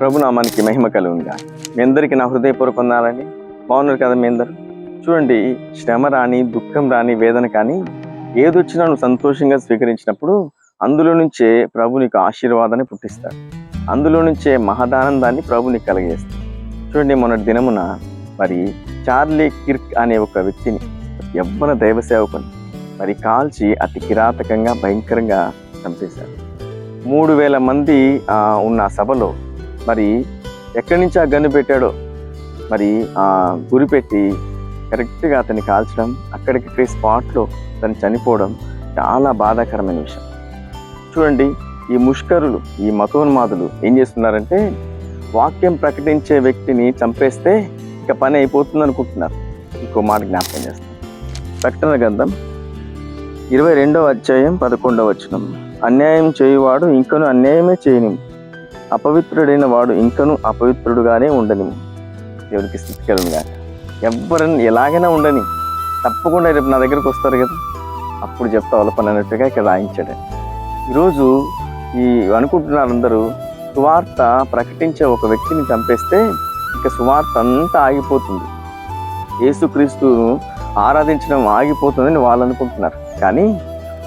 ప్రభునామానికి మహిమ కలుగుగా మీ అందరికీ నా హృదయపూర్వక ఉండాలని బాగున్నారు కదా మీ అందరు? చూడండి శ్రమ రాని దుఃఖం రాని వేదన కానీ ఏదొచ్చినా నువ్వు సంతోషంగా స్వీకరించినప్పుడు అందులో నుంచే ప్రభు నీకు ఆశీర్వాదాన్ని పుట్టిస్తాడు. అందులో నుంచే మహదానందాన్ని ప్రభు నీకు చూడండి మొన్నటి దినమున మరి చార్లీ కిర్క్ అనే ఒక వ్యక్తిని యవ్వన దైవ సేవకుని మరి కాల్చి అతి కిరాతకంగా భయంకరంగా చంపేశారు మూడు వేల మంది ఉన్న సభలో మరి ఎక్కడి నుంచి ఆ గన్ను పెట్టాడో మరి ఆ గురి పెట్టి కరెక్ట్గా అతన్ని కాల్చడం అక్కడికక్కడే స్పాట్లో తను చనిపోవడం చాలా బాధాకరమైన విషయం. చూడండి ఈ ముష్కరులు ఈ మతోన్మాదులు ఏం చేస్తున్నారంటే వాక్యం ప్రకటించే వ్యక్తిని చంపేస్తే ఇక పని అయిపోతుంది అనుకుంటున్నారు. ఇంకో మాట జ్ఞాపకం చేస్తాం ప్రకటన గ్రంథం ఇరవై రెండవ అధ్యాయం పదకొండవ వచనం. అన్యాయం చేయువాడు ఇంకను అన్యాయమే చేయని అపవిత్రుడైన వాడు ఇంకను అపవిత్రుడుగానే ఉండని. దేవుడికి స్థితి కలుగుగా ఎవరిని ఎలాగైనా ఉండని. తప్పకుండా రేపు నా దగ్గరకు వస్తారు కదా. అప్పుడు చెప్తా వాళ్ళ పని అన్నట్టుగా ఇక్కడ రాయించాడు. ఈరోజు ఈ అనుకుంటున్నారు అందరూ సువార్త ప్రకటించే ఒక వ్యక్తిని చంపేస్తే ఇక సువార్త అంతా ఆగిపోతుంది. యేసుక్రీస్తును ఆరాధించడం ఆగిపోతుందని వాళ్ళు అనుకుంటున్నారు. కానీ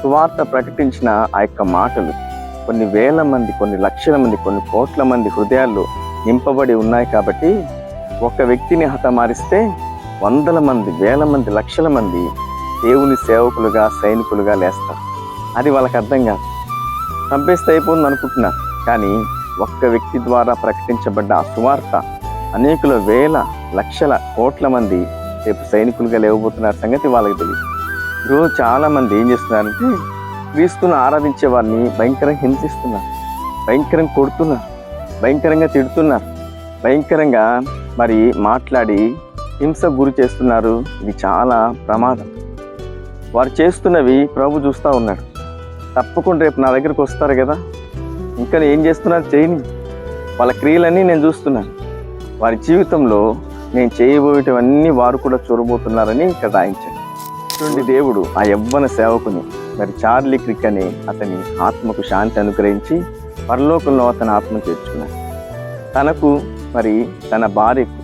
సువార్త ప్రకటించిన ఆ యొక్క మాటలు కొన్ని వేల మంది కొన్ని లక్షల మంది కొన్ని కోట్ల మంది హృదయాలు నింపబడి ఉన్నాయి కాబట్టి ఒక వ్యక్తిని హతమారిస్తే వందల మంది వేల మంది లక్షల మంది దేవుని సేవకులుగా సైనికులుగా లేస్తారు. అది వాళ్ళకి అర్థం కాదు. చంపేస్తే అయిపోతుంది అనుకుంటున్నారు కానీ ఒక్క వ్యక్తి ద్వారా ప్రకటించబడ్డ ఆ సువార్త అనేకుల వేల లక్షల కోట్ల మంది రేపు సైనికులుగా లేవబోతున్నారు సంగతి వాళ్ళకి తెలియదు. ఈరోజు చాలామంది ఏం చేస్తున్నారంటే క్రీస్తును ఆరాధించే వారిని భయంకరంగా హింసిస్తున్నారు. భయంకరంగా కొడుతున్నారు. భయంకరంగా తిడుతున్నారు. భయంకరంగా మరి మాట్లాడి హింసకు గురి చేస్తున్నారు. ఇది చాలా ప్రమాదం. వారు చేస్తున్నవి ప్రభు చూస్తూ ఉన్నాడు. తప్పకుండా రేపు నా దగ్గరకు వస్తారు కదా. ఇంకా ఏం చేస్తున్నారు చేయని. వాళ్ళ క్రియలన్నీ నేను చూస్తున్నాను. వారి జీవితంలో నేను చేయబోయేటివన్నీ వారు కూడా చూడబోతున్నారని ఇక్కడ రాయించాడు. చూడండి దేవుడు ఆ యవ్వన సేవకుని. మరి చార్లీ క్రిక్ అనే అతని ఆత్మకు శాంతి అనుగ్రహించి పరలోకంలో అతని ఆత్మ చేర్చుకున్నాడు. తనకు మరి తన భార్యకు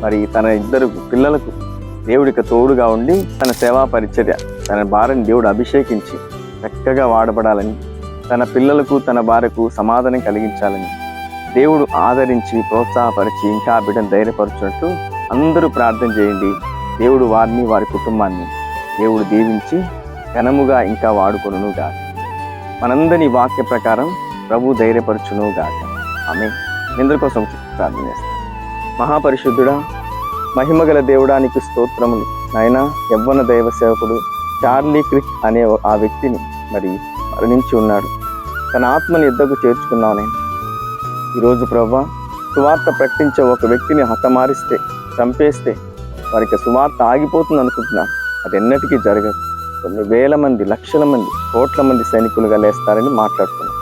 మరి తన ఇద్దరు పిల్లలకు దేవుడికి తోడుగా ఉండి తన సేవా పరిచర్య తన భార్యను దేవుడు అభిషేకించి చక్కగా వాడబడాలని తన పిల్లలకు తన భార్యకు సమాధానం కలిగించాలని దేవుడు ఆదరించి ప్రోత్సాహపరిచి ఇంకా ఆ బిడ్డను ధైర్యపరచున్నట్టు అందరూ ప్రార్థన చేయండి. దేవుడు వారిని వారి కుటుంబాన్ని దేవుడు దీవించి ఘనముగా ఇంకా వాడుకొను గాక. మనందరి వాక్య ప్రకారం ప్రభు ధైర్యపరచును గాక. ఆమె నిందరి కోసం ప్రార్థన చేస్తాను మహాపరిశుద్ధుడా మహిమగల దేవుడానికి స్తోత్రములు. నాయన యవ్వన దైవ సేవకుడు చార్లీ క్రిక్ అనే ఆ వ్యక్తిని మరి మరణించి ఉన్నాడు. తన ఆత్మని యుద్ధకు చేర్చుకున్నావు నేను. ఈరోజు ప్రభా సువార్త ప్రకటించే ఒక వ్యక్తిని హతమారిస్తే చంపేస్తే వారికి సువార్త ఆగిపోతుంది అనుకుంటున్నారు అది ఎన్నటికీ జరగదు. కొన్ని వేల మంది లక్షల మంది కోట్ల మంది సైనికులుగా లేస్తారని మాట్లాడుతున్నారు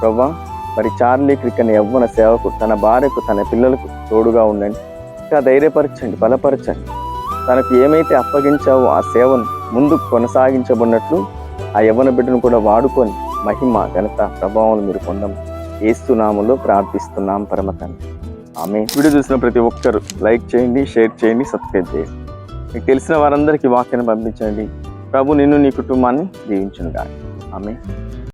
ప్రభా మరి చార్లీ క్రిక్ అనే యవ్వన సేవకు తన భార్యకు తన పిల్లలకు తోడుగా ఉండండి. ఇంకా ధైర్యపరచండి బలపరచండి. తనకు ఏమైతే అప్పగించావో ఆ సేవను ముందుకు కొనసాగించబడినట్లు ఆ యవ్వన బిడ్డను కూడా వాడుకొని మహిమ ఘనత ప్రభావం మీరు పొందము ఏస్తున్నాములో ప్రార్థిస్తున్నాం పరమ ఆమె వీడియో చూసిన ప్రతి ఒక్కరు లైక్ చేయండి షేర్ చేయండి సబ్స్క్రైబ్ చేయండి. మీకు తెలిసిన వారందరికీ వాక్యాన్ని పంపించండి. ప్రభు నిన్ను నీ కుటుంబాన్ని దీవించును కానీ ఆమె